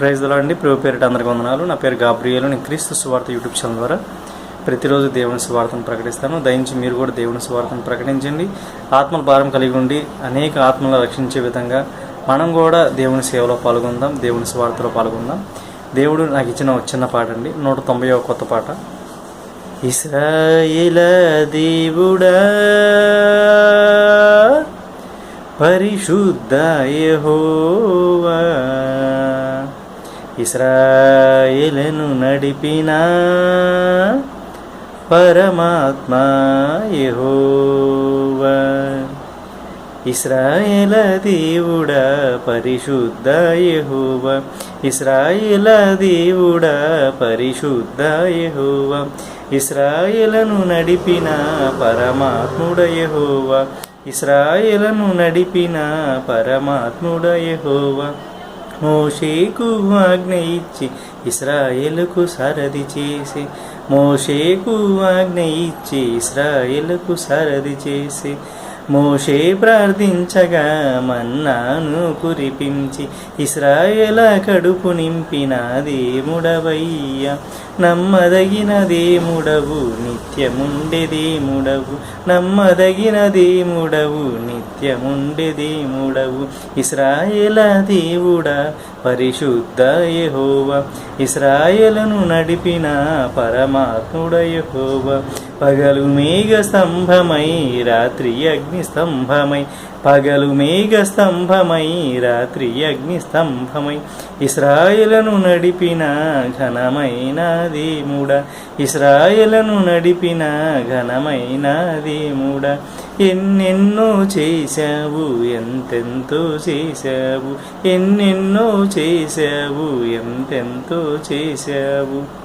Praise దలా అండి. ప్రభు పేరిట అందరికి వందనాలు. నా పేరు గాబ్రియేలు. నేను క్రీస్తు సువార్త యూట్యూబ్ ఛానల్ ద్వారా ప్రతిరోజు దేవుని సువార్తను ప్రకటిస్తాను. దయించి మీరు కూడా దేవుని సువార్తను ప్రకటించండి. ఆత్మల భారం కలిగి ఉండి అనేక ఆత్మలను రక్షించే విధంగా మనం కూడా దేవుని సేవలో పాల్గొందాం. దేవుని సువార్తలో పాల్గొందాం. దేవుడు నాకు ఇచ్చిన ఒక చిన్న పాట అండి. నూట తొంభై కొత్త పాట. ఇస్రాయిల దేవుడా పరిశుద్ధ యహోవా. ఇస్రాయేలను నడిపిన పరమాత్మ యహోవా. ఇస్రాయేల దేవుడా పరిశుద్ధ యహోవా. ఇస్రాయేల దేవుడా పరిశుద్ధ యహోవా. ఇస్రాయేలను నడిపిన పరమాత్ముడ యహోవా. ఇస్రాయేలను నడిపిన పరమాత్ముడ యహోవా. మోషేకు ఆజ్ఞ ఇచ్చి ఇస్రాయేలుకు సరది చేసి. మోషేకు ఆజ్ఞ ఇచ్చి ఇస్రాయేలుకు సరది చేసి. మోషే ప్రార్థించగా మన్నాను కురిపించి ఇస్రాయేల కడుపు నింపిన దేముడవయ్య నమ్మదగిన దేముడవు నిత్యముండే దేముడవు నమ్మదగిన దేముడవు నిత్యముండే దేముడవు ఇస్రాయేల దేవుడా పరిశుద్ధ యహోవ. ఇస్రాయేలను నడిపిన పరమాత్ముడ యహోవ. పగలు మేఘ స్తంభమై రాత్రి అగ్ని అగ్నిస్తంభమై పగలు మేఘ స్తంభమై రాత్రి అగ్నిస్తంభమై ఇస్రాయలను నడిపిన ఘనమైన దేముడ ఇస్రాయలను నడిపిన ఘనమైన దేముడ ఎన్నెన్నో చేశావు ఎంతెంతో చేశావు ఎన్నెన్నో చేశావు ఎంతెంతో చేశావు.